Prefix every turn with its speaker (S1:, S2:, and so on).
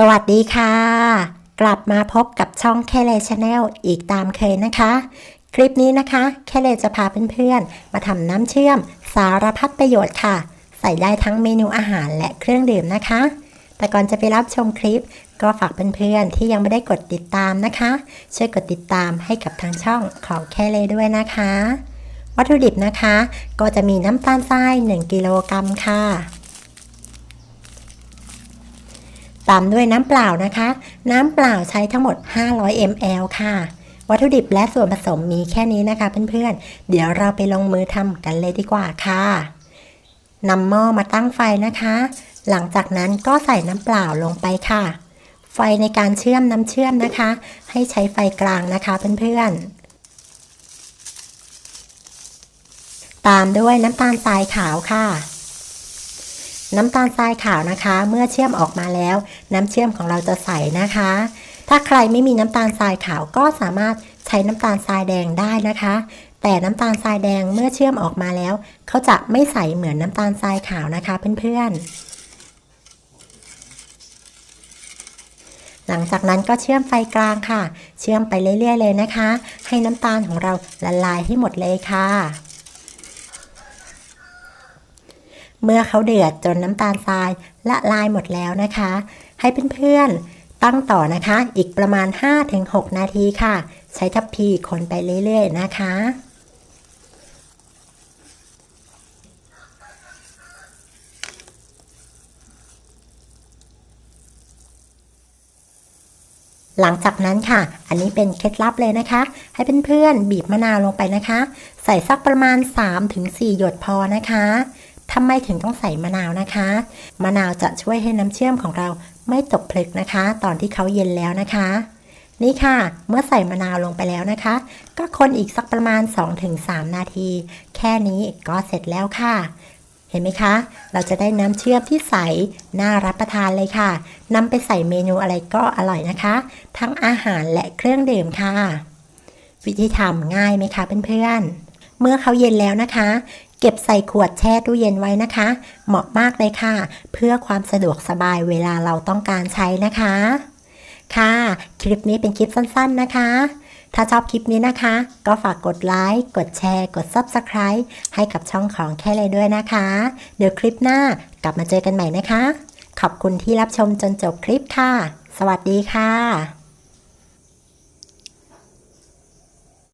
S1: สวัสดีค่ะ กลับมาพบกับช่องแคเลชาแนลอีกตามเคยนะคะ คลิปนี้นะคะ แคเลจะพาเพื่อนๆ มาทำน้ำเชื่อมสารพัดประโยชน์ค่ะ ใส่ได้ทั้งเมนูอาหารและเครื่องดื่มนะคะ แต่ก่อนจะไปรับชมคลิป ก็ฝากเพื่อนๆ ที่ยังไม่ได้กดติดตามนะคะ ช่วยกดติดตามให้กับทางช่องของแคเลด้วยนะคะ วัตถุดิบนะคะ ก็จะมีน้ำตาลทราย 1 กิโลกรัมค่ะ ตามด้วยน้ำเปล่านะคะ น้ำเปล่าใช้ทั้งหมด 500 ml ค่ะ วัตถุดิบและส่วนผสมมีแค่นี้นะคะเพื่อนๆ เดี๋ยวเราไปลงมือทำกันเลยดีกว่าค่ะนำหม้อมาตั้งไฟนะคะ หลังจากนั้นก็ใส่น้ำเปล่าลงไปค่ะ ไฟในการเชื่อมน้ำเชื่อมนะคะ ให้ใช้ไฟกลางนะคะเพื่อนๆ ตามด้วยน้ำตาลทรายขาวค่ะ น้ำตาลทรายขาวนะคะ เมื่อเชื่อมออกมาแล้ว น้ำเชื่อมของเราจะใสนะคะ ถ้าใครไม่มีน้ำตาลทรายขาวก็สามารถใช้น้ำตาลทรายแดงได้นะคะ แต่น้ำตาลทรายแดงเมื่อเชื่อมออกมาแล้ว เขาจะไม่ใสเหมือนน้ำตาลทรายขาวนะคะเพื่อนๆหลังจากนั้นก็เชื่อมไฟกลางค่ะ เชื่อมไปเรื่อยๆเลยนะคะ ให้น้ำตาลของเราละลายให้หมดเลยค่ะ เมื่อเขาเดือดจนน้ำตาลทรายละลายหมดแล้วนะคะ ให้เพื่อนๆตั้งต่อนะคะ อีกประมาณ 5-6 นาทีค่ะ ใช้ทัพพีคนไปเรื่อยๆนะคะหลังจากนั้นค่ะ อันนี้เป็นเคล็ดลับเลยนะคะ ให้เพื่อนๆบีบมะนาวลงไปนะคะ ใส่สักประมาณ 3-4 หยดพอนะคะ ทำไมถึงต้องใส่มะนาวนะคะ มะนาวจะช่วยให้น้ำเชื่อมของเราไม่ตกผลึกนะคะ ตอนที่เขาเย็นแล้วนะคะ นี่ค่ะ เมื่อใส่มะนาวลงไปแล้วนะคะ ก็คนอีกสักประมาณ 2-3 นาที แค่นี้ก็เสร็จแล้วค่ะเห็นไหมคะ เราจะได้น้ำเชื่อมที่ใส น่ารับประทานเลยค่ะ นำไปใส่เมนูอะไรก็อร่อยนะคะ ทั้งอาหารและเครื่องดื่มค่ะ วิธีทำง่ายไหมคะเพื่อนๆเมื่อเขาเย็นแล้วนะคะ เก็บใส่ขวดแช่ตู้เย็นไว้นะคะ เหมาะมากเลยค่ะ เพื่อความสะดวกสบายเวลาเราต้องการใช้นะคะ ค่ะ คลิปนี้เป็นคลิปสั้นๆนะคะ ถ้าชอบคลิปนี้นะคะ ก็ฝากกดไลค์กดแชร์ กด Subscribe ให้กับช่องของแค่เลยด้วยนะคะ เดี๋ยวคลิปหน้ากลับมาเจอกันใหม่นะคะ ขอบคุณที่รับชมจนจบคลิปค่ะ สวัสดีค่ะ